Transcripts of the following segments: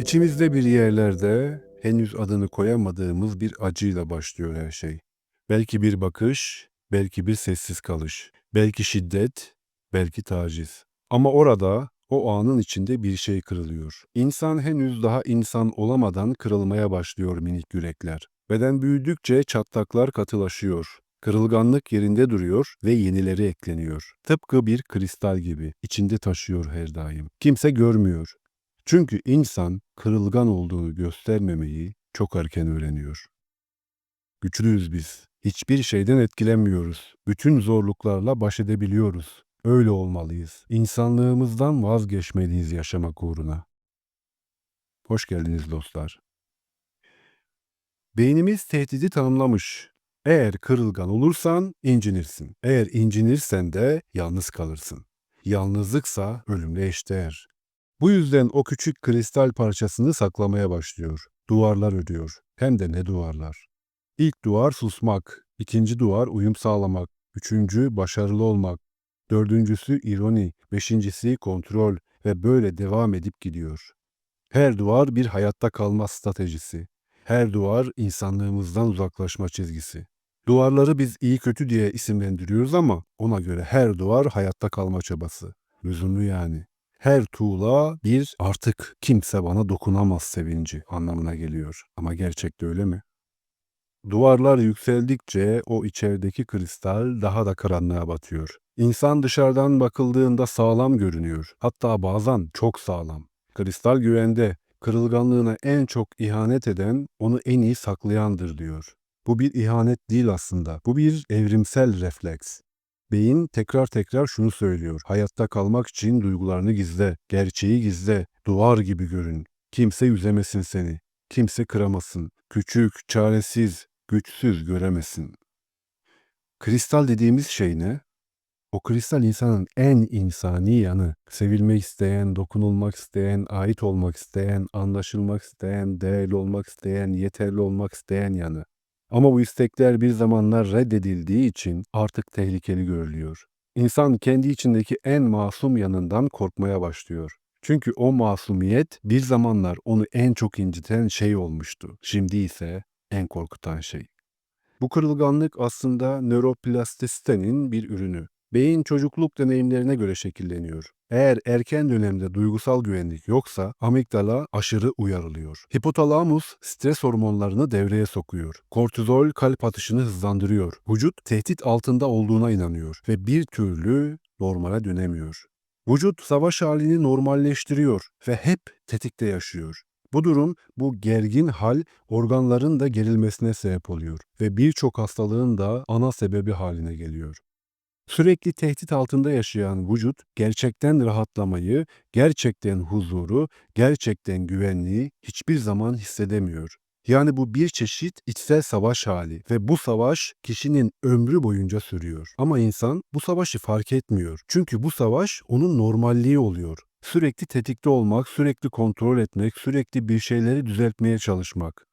İçimizde bir yerlerde henüz adını koyamadığımız bir acıyla başlıyor her şey. Belki bir bakış, belki bir sessiz kalış, belki şiddet, belki taciz. Ama orada o anın içinde bir şey kırılıyor. İnsan henüz daha insan olamadan kırılmaya başlıyor minik yürekler. Beden büyüdükçe çatlaklar katılaşıyor. Kırılganlık yerinde duruyor ve yenileri ekleniyor. Tıpkı bir kristal gibi içinde taşıyor her daim. Kimse görmüyor. Çünkü insan kırılgan olduğunu göstermemeyi çok erken öğreniyor. Güçlüyüz biz. Hiçbir şeyden etkilenmiyoruz. Bütün zorluklarla baş edebiliyoruz. Öyle olmalıyız. İnsanlığımızdan vazgeçmeliyiz yaşamak uğruna. Hoş geldiniz dostlar. Beynimiz tehdidi tanımlamış. Eğer kırılgan olursan incinirsin. Eğer incinirsen de yalnız kalırsın. Yalnızlıksa ölümle eşdeğer. Bu yüzden o küçük kristal parçasını saklamaya başlıyor. Duvarlar ödüyor. Hem de ne duvarlar. İlk duvar susmak, ikinci duvar uyum sağlamak, üçüncü başarılı olmak, dördüncüsü ironi, beşincisi kontrol ve böyle devam edip gidiyor. Her duvar bir hayatta kalma stratejisi. Her duvar insanlığımızdan uzaklaşma çizgisi. Duvarları biz iyi kötü diye isimlendiriyoruz ama ona göre her duvar hayatta kalma çabası. Lüzumlu yani. Her tuğla bir artık kimse bana dokunamaz sevinci anlamına geliyor. Ama gerçekte öyle mi? Duvarlar yükseldikçe o içerideki kristal daha da karanlığa batıyor. İnsan dışarıdan bakıldığında sağlam görünüyor. Hatta bazen çok sağlam. Kristal güvende, kırılganlığına en çok ihanet eden onu en iyi saklayandır diyor. Bu bir ihanet değil aslında. Bu bir evrimsel refleks. Beyin tekrar tekrar şunu söylüyor. Hayatta kalmak için duygularını gizle, gerçeği gizle, duvar gibi görün. Kimse yüzemesin seni, kimse kıramasın. Küçük, çaresiz, güçsüz göremesin. Kristal dediğimiz şey ne? O kristal insanın en insani yanı. Sevilmek isteyen, dokunulmak isteyen, ait olmak isteyen, anlaşılmak isteyen, değerli olmak isteyen, yeterli olmak isteyen yanı. Ama bu istekler bir zamanlar reddedildiği için artık tehlikeli görülüyor. İnsan kendi içindeki en masum yanından korkmaya başlıyor. Çünkü o masumiyet bir zamanlar onu en çok inciten şey olmuştu. Şimdi ise en korkutan şey. Bu kırılganlık aslında nöroplastisitenin bir ürünü. Beyin çocukluk deneyimlerine göre şekilleniyor. Eğer erken dönemde duygusal güvenlik yoksa amigdala aşırı uyarılıyor. Hipotalamus stres hormonlarını devreye sokuyor. Kortizol kalp atışını hızlandırıyor. Vücut tehdit altında olduğuna inanıyor ve bir türlü normale dönemiyor. Vücut savaş halini normalleştiriyor ve hep tetikte yaşıyor. Bu durum, bu gergin hal organların da gerilmesine sebep oluyor ve birçok hastalığın da ana sebebi haline geliyor. Sürekli tehdit altında yaşayan vücut gerçekten rahatlamayı, gerçekten huzuru, gerçekten güvenliği hiçbir zaman hissedemiyor. Yani bu bir çeşit içsel savaş hali ve bu savaş kişinin ömrü boyunca sürüyor. Ama insan bu savaşı fark etmiyor. Çünkü bu savaş onun normalliği oluyor. Sürekli tetikte olmak, sürekli kontrol etmek, sürekli bir şeyleri düzeltmeye çalışmak.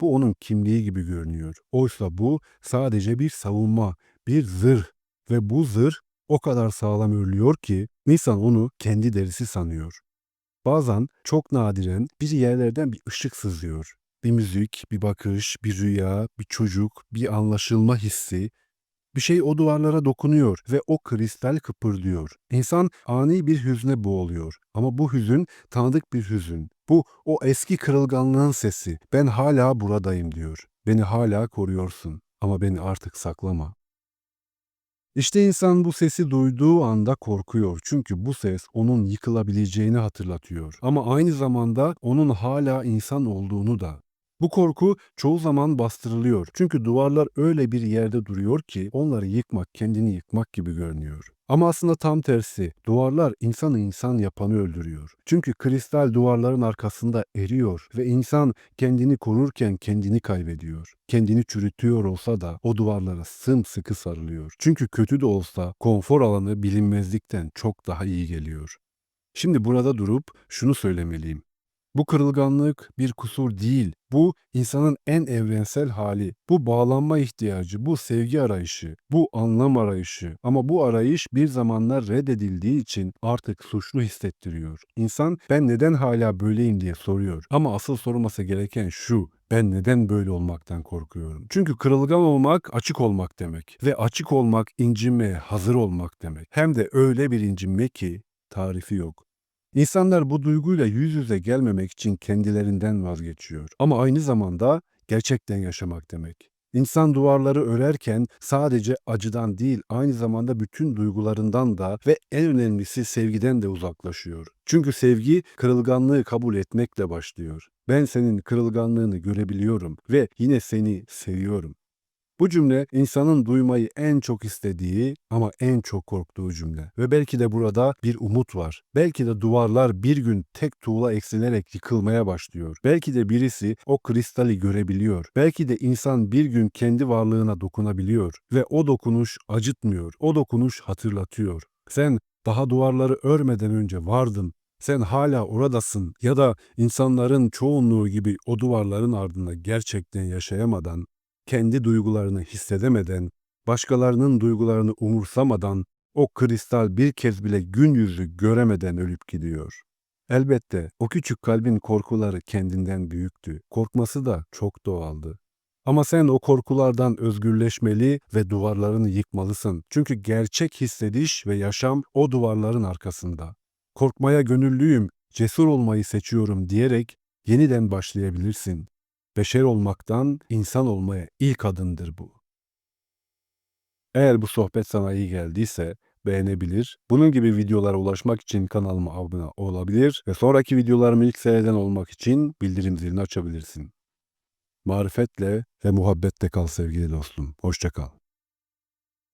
Bu onun kimliği gibi görünüyor. Oysa bu sadece bir savunma, bir zırh ve bu zırh o kadar sağlam örülüyor ki insan onu kendi derisi sanıyor. Bazen çok nadiren bir yerlerden bir ışık sızıyor. Bir müzik, bir bakış, bir rüya, bir çocuk, bir anlaşılma hissi. Bir şey o duvarlara dokunuyor ve o kristal kıpırdıyor. İnsan ani bir hüzne boğuluyor. Ama bu hüzün tanıdık bir hüzün. Bu o eski kırılganlığın sesi. Ben hala buradayım diyor. Beni hala koruyorsun ama beni artık saklama. İşte insan bu sesi duyduğu anda korkuyor. Çünkü bu ses onun yıkılabileceğini hatırlatıyor. Ama aynı zamanda onun hala insan olduğunu da. Bu korku çoğu zaman bastırılıyor. Çünkü duvarlar öyle bir yerde duruyor ki onları yıkmak kendini yıkmak gibi görünüyor. Ama aslında tam tersi. Duvarlar insanı insan yapanı öldürüyor. Çünkü kristal duvarların arkasında eriyor ve insan kendini korurken kendini kaybediyor. Kendini çürütüyor olsa da o duvarlara sımsıkı sarılıyor. Çünkü kötü de olsa konfor alanı bilinmezlikten çok daha iyi geliyor. Şimdi burada durup şunu söylemeliyim. Bu kırılganlık bir kusur değil. Bu insanın en evrensel hali. Bu bağlanma ihtiyacı, bu sevgi arayışı, bu anlam arayışı. Ama bu arayış bir zamanlar reddedildiği için artık suçlu hissettiriyor. İnsan ben neden hala böyleyim diye soruyor. Ama asıl sorulması gereken şu. Ben neden böyle olmaktan korkuyorum? Çünkü kırılgan olmak açık olmak demek ve açık olmak incinmeye hazır olmak demek. Hem de öyle bir incinme ki tarifi yok. İnsanlar bu duyguyla yüz yüze gelmemek için kendilerinden vazgeçiyor. Ama aynı zamanda gerçekten yaşamak demek. İnsan duvarları örerken sadece acıdan değil aynı zamanda bütün duygularından da ve en önemlisi sevgiden de uzaklaşıyor. Çünkü sevgi kırılganlığı kabul etmekle başlıyor. Ben senin kırılganlığını görebiliyorum ve yine seni seviyorum. Bu cümle insanın duymayı en çok istediği ama en çok korktuğu cümle. Ve belki de burada bir umut var. Belki de duvarlar bir gün tek tuğla eksilerek yıkılmaya başlıyor. Belki de birisi o kristali görebiliyor. Belki de insan bir gün kendi varlığına dokunabiliyor ve o dokunuş acıtmıyor. O dokunuş hatırlatıyor. Sen daha duvarları örmeden önce vardın. Sen hala oradasın ya da insanların çoğunluğu gibi o duvarların ardında gerçekten yaşayamadan kendi duygularını hissedemeden, başkalarının duygularını umursamadan, o kristal bir kez bile gün yüzü göremeden ölüp gidiyor. Elbette o küçük kalbin korkuları kendinden büyüktü. Korkması da çok doğaldı. Ama sen o korkulardan özgürleşmeli ve duvarlarını yıkmalısın. Çünkü gerçek hissediş ve yaşam o duvarların arkasında. Korkmaya gönüllüyüm, cesur olmayı seçiyorum diyerek yeniden başlayabilirsin. Beşer olmaktan insan olmaya ilk adımdır bu. Eğer bu sohbet sana iyi geldiyse beğenebilir, bunun gibi videolara ulaşmak için kanalıma abone olabilir ve sonraki videolarımı ilk seyreden olmak için bildirim zilini açabilirsin. Marifetle ve muhabbetle kal sevgili dostum. Hoşça kal.